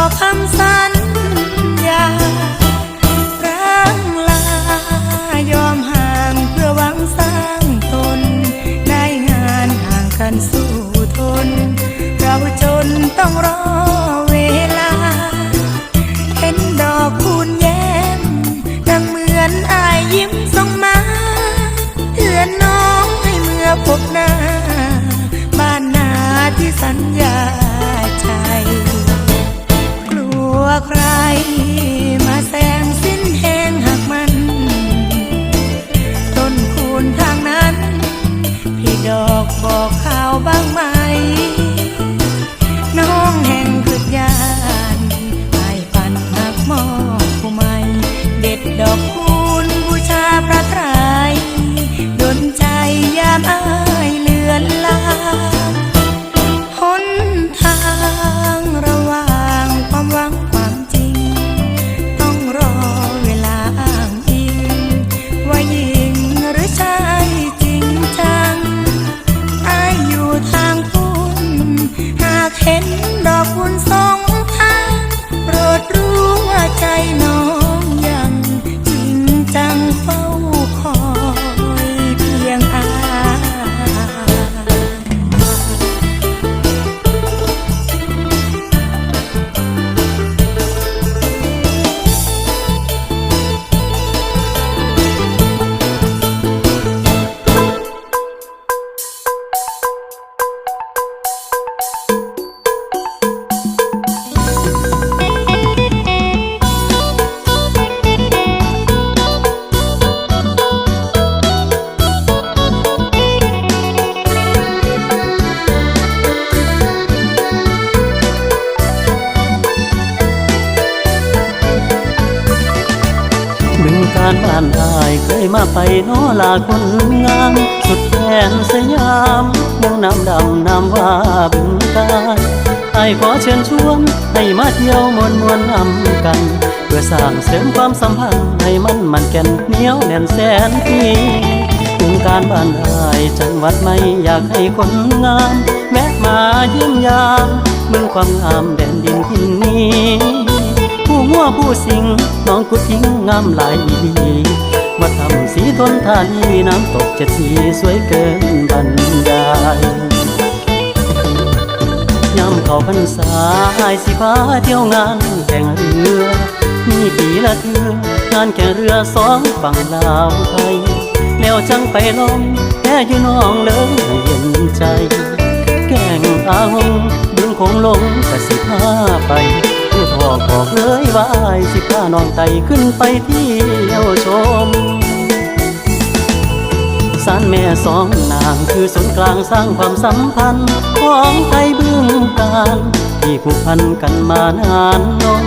อคำสัญญาร้างลายอมห่างเพื่อหวังสร้างตน ได้งานห่างกันสู้ทน เราจนต้องรอเวลา เห็นดอกคูณแย้มดังเมือนอายิ้มส่งมาเตือนน้องให้เมื่อพบหน้า บ้านนาที่สัญญา ว่าใครมาแซงารบ้านอายเคยมาไปโนลาคนงามสุดแดนสยามเมืองน้ำดำน้ำว่าบึงการอขอเชิญชวนให้มาเที่ยวมวนมวนนำกัน เพื่อสร้างเสริมความสัมพันธ์ให้มันมันแก่นเหนียวแน่นแสนปีบึงการบ้านอายจังหวัดไม่อยากให้คนงามแวะมาเยี่ยมยามเมืองความงามแดนดินที่นี้ หัวผู้สิงน้องกุดทิ้งงามหลายดีมาทำสีทนทานีน้ำตกเจ็ดสีสวยเกินบรรยายยามเขาพรรษาอายสิพาเที่ยวงานแข่งเรือ มีปีละเทืองานแข่งเรือสองฝั่งลาวไทย แล้วจังไปลองแค่อยู่น้องเลยเห็นใจ แก่งอาหงดึงคงลงกะสิพาไป ผู้ทอกบอกเลยว่าสิพาน้องไต่ขึ้นไปเที่ยวชมสารแม่สองนางคือศูนย์กลางสร้างความสัมพันธ์ ของไทยบึงการที่ผูกพันกันมานานนม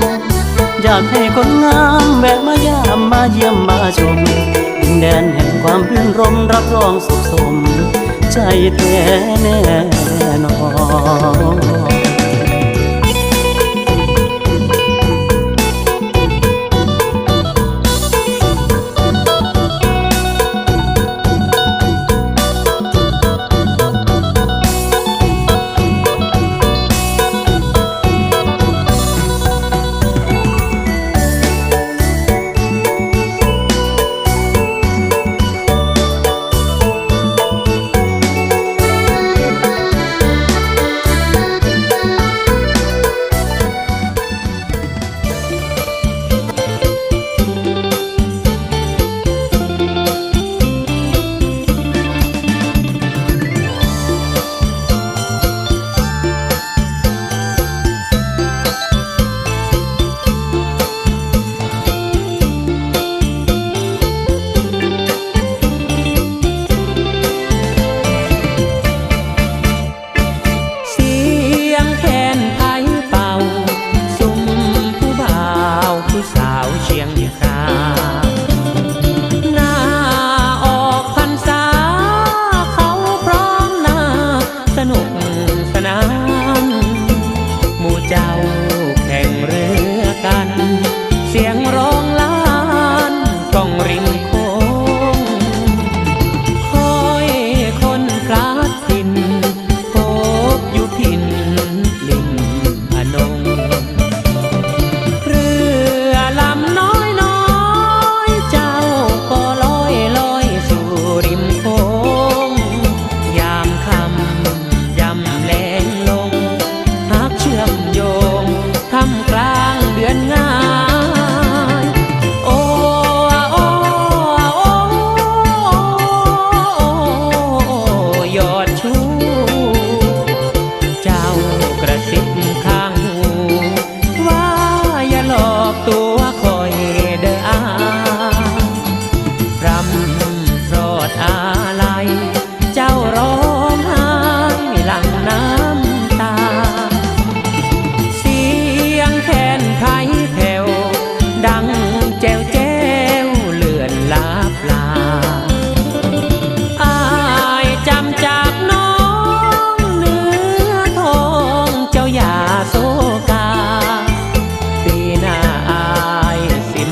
อยากให้คนงามแวะมายามมาเยี่ยมมาชมดินแดนแห่งความรื่นรมรับรองสุขสม ใจแท้แน่นอน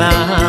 más.